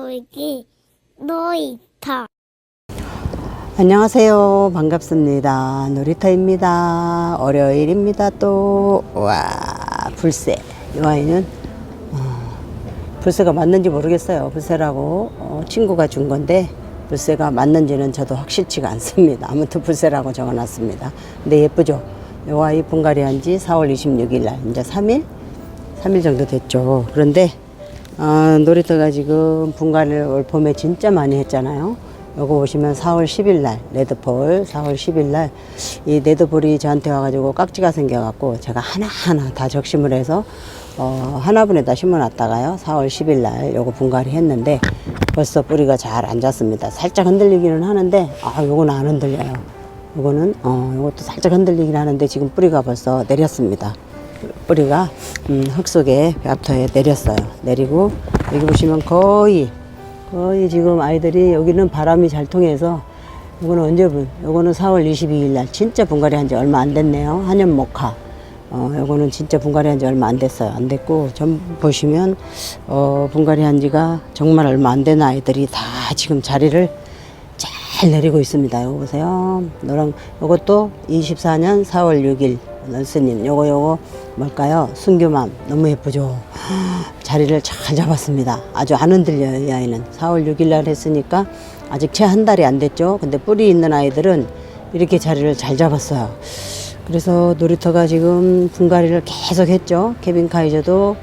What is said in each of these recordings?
놀기 놀이터 안녕하세요. 반갑습니다. 놀이터입니다. 월요일입니다. 또, 와, 불새. 이 아이는, 어, 불새가 맞는지 모르겠어요. 불새라고 어, 친구가 준 건데, 불새가 맞는지는 저도 확실치가 않습니다. 아무튼 불새라고 적어 놨습니다. 근데 예쁘죠? 이 아이 분갈이 한 지 4월 26일 날, 이제 3일? 3일 정도 됐죠. 그런데, 어, 놀이터가 지금 분갈이를 올 봄에 진짜 많이 했잖아요. 요거 보시면 4월 10일 날 레드폴 4월 10일 날 이 레드폴이 저한테 와가지고 깍지가 생겨갖고 제가 하나하나 다 적심을 해서 어, 하나분에다 심어놨다가요. 4월 10일 날 요거 분갈이 했는데 벌써 뿌리가 잘 앉았습니다. 살짝 흔들리기는 하는데 아 요거는 안 흔들려요. 요거는 어 요것도 살짝 흔들리긴 하는데 지금 뿌리가 벌써 내렸습니다 뿌리가 음, 흙 속에 벽터에 내렸어요 내리고 여기 보시면 거의 거의 지금 아이들이 여기는 바람이 잘 통해서 이거는 언제 분? 이거는 4월 22일 날 진짜 분갈이 한 지 얼마 안 됐네요. 한연 목화. 어, 요거는 진짜 분갈이 한 지 얼마 안 됐어요. 안 됐고 전 보시면 어, 분갈이 한 지가 정말 얼마 안 된 아이들이 다 지금 자리를 잘 내리고 있습니다. 요거 보세요. 노랑 요것도 24년 4월 6일 널스님 요거 요거 뭘까요? 순교맘 너무 예쁘죠. 자리를 잘 잡았습니다. 아주 안 흔들려요 이 아이는 4월 6일 날 했으니까 아직 채 한 달이 안 됐죠. 근데 뿌리 있는 아이들은 이렇게 자리를 잘 잡았어요. 그래서 놀이터가 지금 분갈이를 계속 했죠. 케빈 카이저도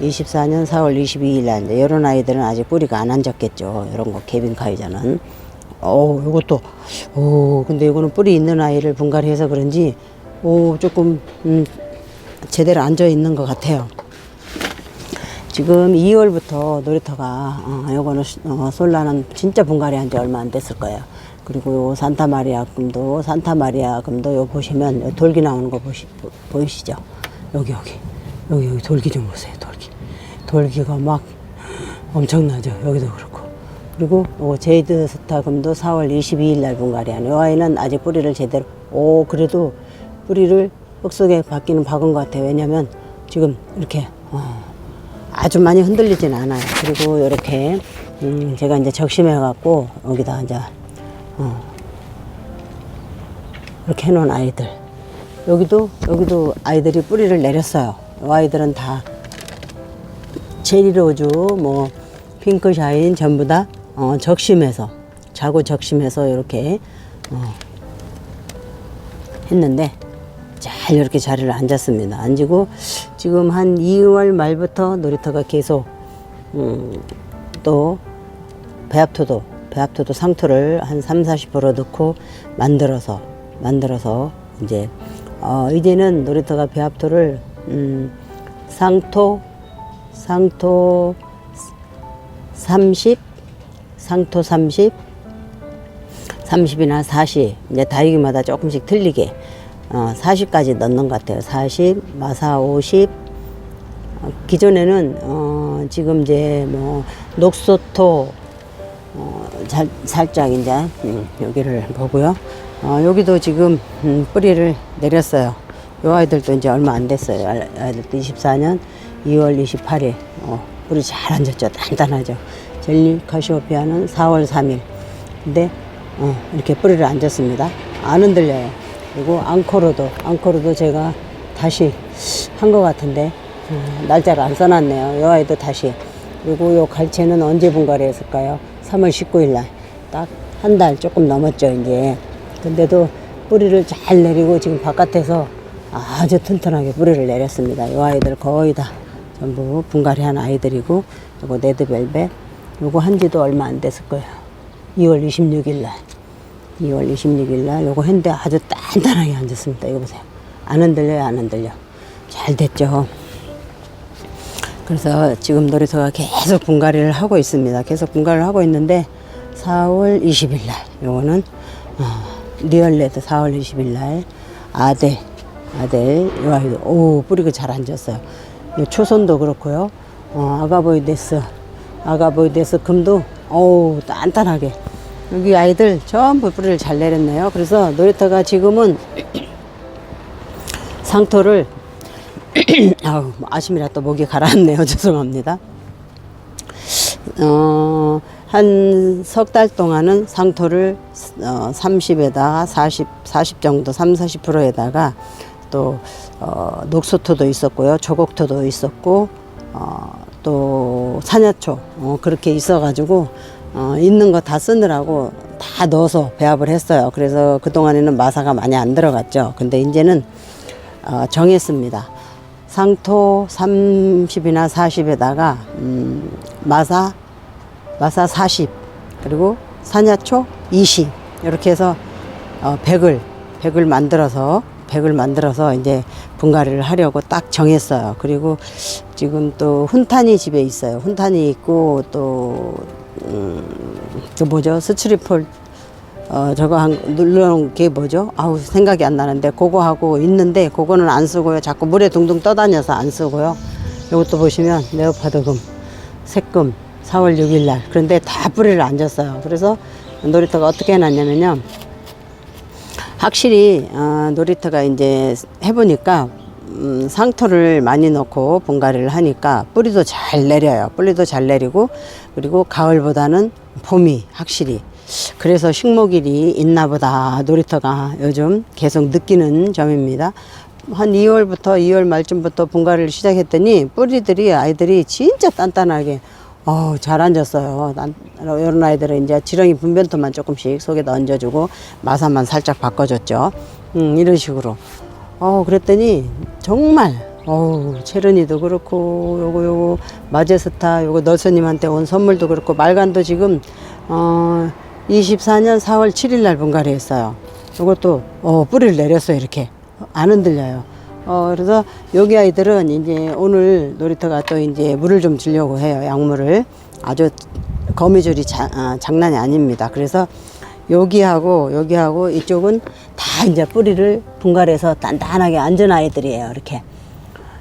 24년 4월 22일 날 이제 이런 아이들은 아직 뿌리가 안 앉았겠죠. 이런 거 케빈 카이저는 어, 이것도, 오, 근데 이거는 뿌리 있는 아이를 분갈이해서 그런지, 오, 조금, 음, 제대로 앉아 있는 것 같아요. 지금 2월부터 놀이터가, 어, 요거는, 시- 어, 솔라는 진짜 분갈이 한 지 얼마 안 됐을 거예요. 그리고 요 산타마리아 금도, 산타마리아 금도 요 보시면, 요 돌기 나오는 거 보시, 보, 보이시죠? 여기, 여기. 여기, 여기 돌기 좀 보세요, 돌기. 돌기가 막 엄청나죠? 여기도 그렇고. 그리고 요 제이드 스타 금도 4월 22일 날 분갈이 한 요 아이는 아직 뿌리를 제대로 오 그래도 뿌리를 흙 속에 박기는 박은 것 같아요. 왜냐면 지금 이렇게 어, 아주 많이 흔들리진 않아요. 그리고 이렇게 음, 제가 이제 적심해 갖고 여기다 이제 어, 이렇게 해놓은 아이들. 여기도 여기도 아이들이 뿌리를 내렸어요. 이 아이들은 다 체리로즈, 뭐 핑크샤인 전부 다 어, 적심해서 자고 적심해서 이렇게 어, 했는데 잘 이렇게 자리를 앉았습니다. 앉고 지금 한 2월 말부터 놀이터가 계속 음, 또 배합토도 배합토도 상토를 한 3, 40% 넣고 만들어서 만들어서 이제 어, 이제는 놀이터가 배합토를 음, 상토 상토 30 상토 30 30이나 40 이제 다육이마다 조금씩 틀리게 어, 40까지 넣는 것 같아요 40 마사 50 어, 기존에는 어, 지금 이제 뭐 녹소토 어, 잘, 살짝 이제 음, 여기를 보고요. 어, 여기도 지금 음, 뿌리를 내렸어요. 요 아이들도 이제 얼마 안 됐어요. 아- 아이들도 24년 2월 28일 어, 뿌리 잘 앉았죠. 단단하죠. 젤리 카시오피아는 4월 3일. 근데 어, 이렇게 뿌리를 앉았습니다. 안 흔들려요. 그리고 앙코르도 앙코르도 제가 다시 한 것 같은데 어, 날짜를 안 써놨네요. 요 아이도 다시 그리고 요 갈채는 언제 분갈이 했을까요? 3월 19일 날. 딱 한 달 조금 넘었죠, 이제. 근데도 뿌리를 잘 내리고 지금 바깥에서 아주 튼튼하게 뿌리를 내렸습니다. 이 아이들 거의 다 전부 분갈이 한 아이들이고, 요거 레드벨벳, 요거 한 지도 얼마 안 됐을 거예요. 2월 26일 날. 2월 26일 날 요거 했는데 아주 단단하게 앉았습니다. 이거 보세요. 안 흔들려요, 안 흔들려. 잘 됐죠. 그래서 지금 놀이터가 계속 분갈이를 하고 있습니다. 계속 분갈이를 하고 있는데 4월 20일 날 요거는 어, 리얼레드 4월 20일 날 아델 아델 요 아이도 오 뿌리가 잘 앉았어요. 요 초선도 그렇고요. 어, 아가보이데스 아가보이데스 금도 오 단단하게 여기 아이들 전부 뿌리를 잘 내렸네요. 그래서 놀이터가 지금은 상토를 아우, 아침이라 또 목이 가라앉네요. 죄송합니다. 어, 한 석 달 동안은 상토를 어, 30에다가 40, 40 정도, 3, 40%에다가 또 어, 녹소토도 있었고요. 조곡토도 있었고 어, 또 산야초 어, 그렇게 있어가지고 어, 있는 거 다 쓰느라고 다 넣어서 배합을 했어요. 그래서 그 동안에는 마사가 많이 안 들어갔죠. 근데 이제는 어, 정했습니다. 상토 30이나 40에다가 음, 마사 마사 40 그리고 산야초 20 이렇게 해서 어, 100을 100을 만들어서 100을 만들어서 이제 분갈이를 하려고 딱 정했어요. 그리고 지금 또 훈탄이 집에 있어요. 훈탄이 있고 또 음, 그 뭐죠? 스트리폴 어 저거 한 눌러놓은 게 뭐죠? 아우 생각이 안 나는데 그거 하고 있는데 그거는 안 쓰고요. 자꾸 물에 둥둥 떠다녀서 안 쓰고요. 이것도 보시면 레오파드금, 색금 4월 6일 날 그런데 다 뿌리를 안 줬어요. 그래서 놀이터가 어떻게 해놨냐면요. 확실히 어, 놀이터가 이제 해보니까 음, 상토를 많이 넣고 분갈이를 하니까 뿌리도 잘 내려요. 뿌리도 잘 내리고 그리고 가을보다는 봄이 확실히 그래서 식목일이 있나 보다 놀이터가 요즘 계속 느끼는 점입니다. 한 2월부터 2월 말쯤부터 분갈이를 시작했더니 뿌리들이 아이들이 진짜 단단하게 어, 잘 앉았어요. 난, 이런 아이들은 이제 지렁이 분변토만 조금씩 속에다 얹어주고 마사만 살짝 바꿔줬죠. 음, 이런 식으로. 어, 그랬더니 정말 어우, 체르니도 그렇고 요거 요거 마제스타 요거 너스님한테 온 선물도 그렇고 말간도 지금 어 24년 4월 7일 날 분갈이 했어요. 요것도 어 뿌리를 내렸어요, 이렇게. 안 흔들려요. 어 그래서 여기 아이들은 이제 오늘 놀이터가 또 이제 물을 좀 주려고 해요. 약물을. 아주 거미줄이 자, 아, 장난이 아닙니다. 그래서 여기하고 여기하고 이쪽은 다 이제 뿌리를 분갈해서 단단하게 앉은 아이들이에요. 이렇게.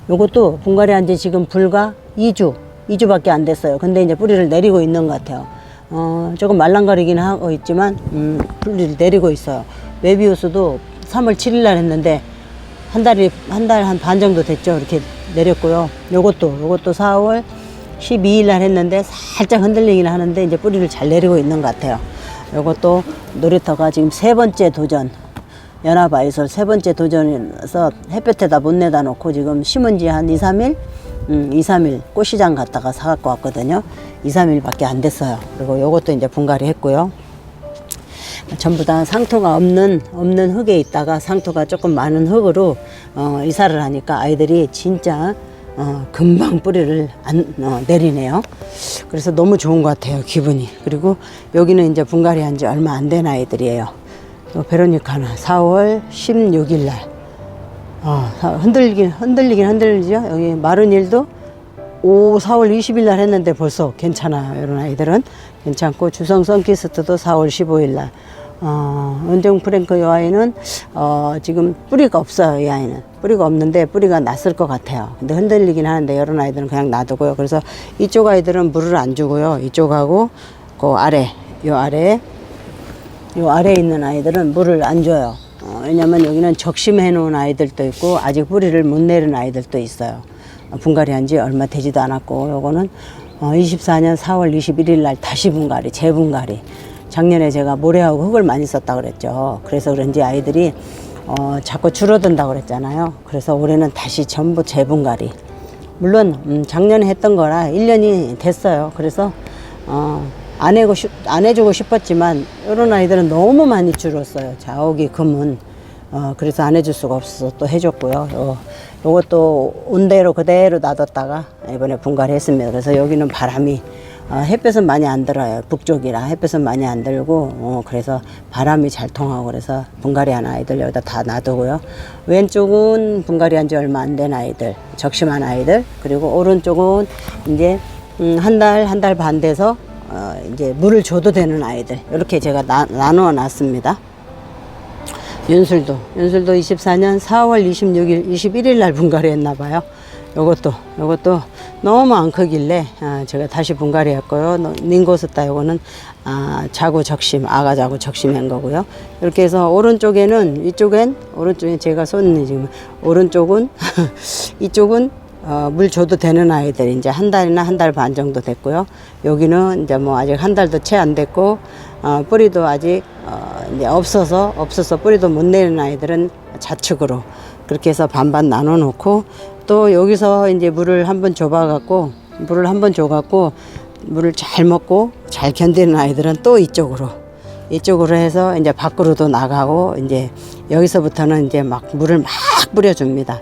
요것도 분갈이 한지 지금 불과 2주, 2주밖에 안 됐어요. 근데 이제 뿌리를 내리고 있는 것 같아요. 어, 조금 말랑거리긴 하고 있지만, 음, 뿌리를 내리고 있어요. 웨비우스도 3월 7일 날 했는데, 한 달이, 한 달 한 반 정도 됐죠. 이렇게 내렸고요. 요것도, 요것도 4월 12일 날 했는데, 살짝 흔들리긴 하는데, 이제 뿌리를 잘 내리고 있는 것 같아요. 요것도 놀이터가 지금 세 번째 도전, 연합아이솔 세 번째 도전에서 햇볕에다 못 내다 놓고 지금 심은 지한 2, 3일? 음, 2, 3일 꽃시장 갔다가 사갖고 왔거든요. 2, 3일밖에 안 됐어요. 그리고 요것도 이제 분갈이 했고요. 전부 다 상토가 없는 없는 흙에 있다가 상토가 조금 많은 흙으로 어, 이사를 하니까 아이들이 진짜 어, 금방 뿌리를 안, 어, 내리네요. 그래서 너무 좋은 것 같아요 기분이. 그리고 여기는 이제 분갈이 한 지 얼마 안 된 아이들이에요. 또 베로니카는 4월 16일 날 어, 사- 흔들리긴 흔들리긴 흔들리죠. 여기 마른 일도 5, 4월 20일 날 했는데 벌써 괜찮아요. 이런 아이들은 괜찮고 주성 선키스트도 4월 15일 날. 어, 은정 프랭크 이 아이는 어, 지금 뿌리가 없어요. 이 아이는 뿌리가 없는데 뿌리가 났을 것 같아요. 근데 흔들리긴 하는데 이런 아이들은 그냥 놔두고요. 그래서 이쪽 아이들은 물을 안 주고요. 이쪽하고 그 아래 요 아래 요 아래에 있는 아이들은 물을 안 줘요. 어, 왜냐면 여기는 적심해 놓은 아이들도 있고 아직 뿌리를 못 내린 아이들도 있어요. 어, 분갈이 한 지 얼마 되지도 않았고 요거는 어, 24년 4월 21일 날 다시 분갈이 재분갈이 작년에 제가 모래하고 흙을 많이 썼다 그랬죠. 그래서 그런지 아이들이 어, 자꾸 줄어든다 그랬잖아요. 그래서 올해는 다시 전부 재분갈이 물론 음, 작년에 했던 거라 1년이 됐어요. 그래서 어, 안, 해고 싶, 안 해주고 싶었지만 이런 아이들은 너무 많이 줄었어요. 자욱이 금은 어, 그래서 안 해줄 수가 없어서 또 해줬고요. 요, 요것도 온대로 그대로 놔뒀다가 이번에 분갈이 했습니다. 그래서 여기는 바람이 어, 햇볕은 많이 안 들어요. 북쪽이라 햇볕은 많이 안 들고 어, 그래서 바람이 잘 통하고 그래서 분갈이 한 아이들 여기다 다 놔두고요. 왼쪽은 분갈이 한 지 얼마 안 된 아이들, 적심한 아이들 그리고 오른쪽은 이제 음, 한달 한 달 반 돼서 어, 이제 물을 줘도 되는 아이들 이렇게 제가 나, 나누어 놨습니다. 윤술도 윤술도 24년 4월 26일 21일 날 분갈이 했나 봐요. 요것도 요것도 너무 안 크길래 아, 제가 다시 분갈이 했고요. 너- 닌고스타 요거는 아, 자구 적심 아가 자구 적심한 거고요. 이렇게 해서 오른쪽에는 이쪽엔 오른쪽에 제가 손이 지금 오른쪽은 이쪽은 어, 물 줘도 되는 아이들 이제 한 달이나 한 달 반 정도 됐고요. 여기는 이제 뭐 아직 한 달도 채 안 됐고 어, 뿌리도 아직 어, 이제 없어서 없어서 뿌리도 못 내는 아이들은 좌측으로 그렇게 해서 반반 나눠 놓고 또 여기서 이제 물을 한번 줘봐 갖고 물을 한번 줘 갖고 물을 잘 먹고 잘 견디는 아이들은 또 이쪽으로 이쪽으로 해서 이제 밖으로도 나가고 이제 여기서부터는 이제 막 물을 막 뿌려줍니다.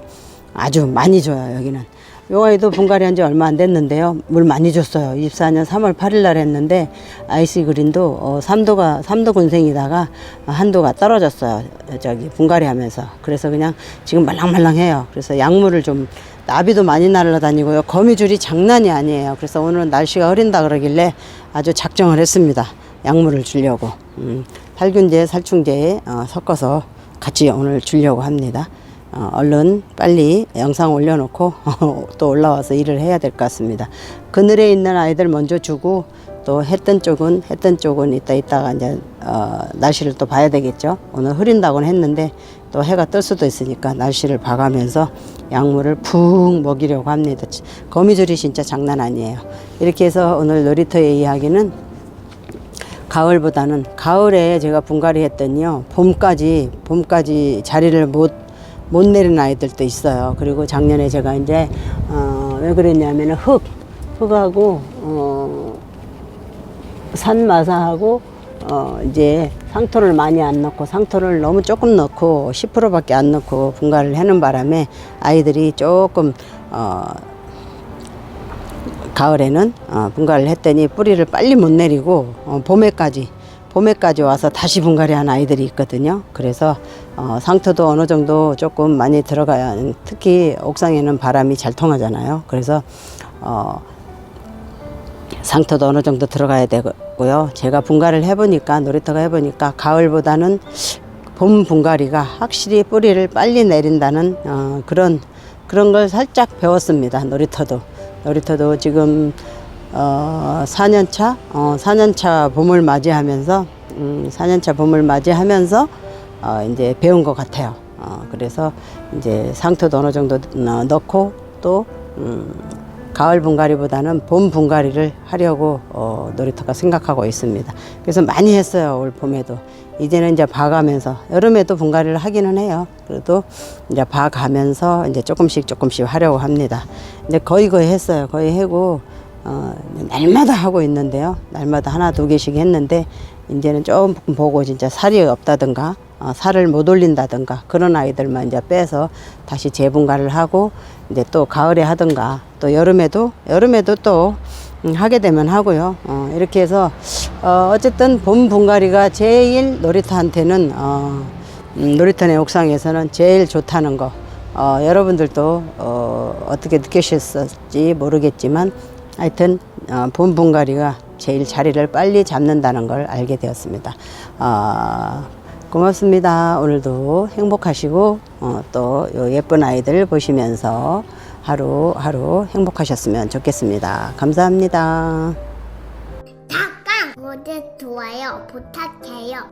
아주 많이 줘요 여기는. 요 아이도 분갈이 한 지 얼마 안 됐는데요. 물 많이 줬어요. 24년 3월 8일 날 했는데 아이스 그린도 어, 3도가 3도 군생이다가 한도가 떨어졌어요. 저기 분갈이 하면서. 그래서 그냥 지금 말랑말랑해요. 그래서 약물을 좀 나비도 많이 날아다니고요. 거미줄이 장난이 아니에요. 그래서 오늘은 날씨가 흐린다 그러길래 아주 작정을 했습니다. 약물을 주려고. 음, 살균제, 살충제 어, 섞어서 같이 오늘 주려고 합니다. 어, 얼른 빨리 영상 올려놓고 또 올라와서 일을 해야 될 것 같습니다. 그늘에 있는 아이들 먼저 주고 또 했던 쪽은 했던 쪽은 이따 이따가 이제 어, 날씨를 또 봐야 되겠죠. 오늘 흐린다고는 했는데 또 해가 뜰 수도 있으니까 날씨를 봐가면서 약물을 푹 먹이려고 합니다. 거미줄이 진짜 장난 아니에요. 이렇게 해서 오늘 놀이터의 이야기는 가을보다는 가을에 제가 분갈이 했더니요 봄까지 봄까지 자리를 못 못 내리는 아이들도 있어요. 그리고 작년에 제가 이제 어, 왜 그랬냐면은 흙 흙하고 어, 산마사하고 어, 이제 상토를 많이 안 넣고 상토를 너무 조금 넣고 10%밖에 안 넣고 분갈이를 하는 바람에 아이들이 조금 어, 가을에는 어, 분갈이를 했더니 뿌리를 빨리 못 내리고 어, 봄에까지 봄에까지 와서 다시 분갈이 한 아이들이 있거든요. 그래서 어, 상토도 어느 정도 조금 많이 들어가야 특히 옥상에는 바람이 잘 통하잖아요. 그래서 어, 상토도 어느 정도 들어가야 되고요. 제가 분갈이를 해보니까 놀이터가 해보니까 가을보다는 봄 분갈이가 확실히 뿌리를 빨리 내린다는 어, 그런 그런 걸 살짝 배웠습니다. 놀이터도 놀이터도 지금 어, 4년차 어, 4년차 봄을 맞이하면서 음, 4년차 봄을 맞이하면서 어, 이제 배운 것 같아요. 어, 그래서 이제 상토도 어느 정도 넣- 넣고 또 음, 가을 분갈이보다는 봄 분갈이를 하려고 어, 놀이터가 생각하고 있습니다. 그래서 많이 했어요 올 봄에도. 이제는 이제 봐가면서 여름에도 분갈이를 하기는 해요. 그래도 이제 봐가면서 이제 조금씩 조금씩 하려고 합니다. 이제 거의 거의 했어요. 거의 하고 어, 날마다 하고 있는데요. 날마다 하나 두 개씩 했는데 이제는 조금 보고 진짜 살이 없다든가 어, 살을 못 올린다든가 그런 아이들만 이제 빼서 다시 재분갈을 하고 이제 또 가을에 하든가 또 여름에도 여름에도 또 음, 하게 되면 하고요. 어, 이렇게 해서 어, 어쨌든 봄 분갈이가 제일 놀이터한테는 어, 음, 놀이터 내 옥상에서는 제일 좋다는 거. 어, 여러분들도 어, 어떻게 느끼셨을지 모르겠지만 하여튼 어, 봄 분갈이가 제일 자리를 빨리 잡는다는 걸 알게 되었습니다. 어, 고맙습니다. 오늘도 행복하시고 어, 또요 예쁜 아이들 보시면서 하루하루 행복하셨으면 좋겠습니다. 감사합니다. 잠깐 구독 좋아요 부탁해요.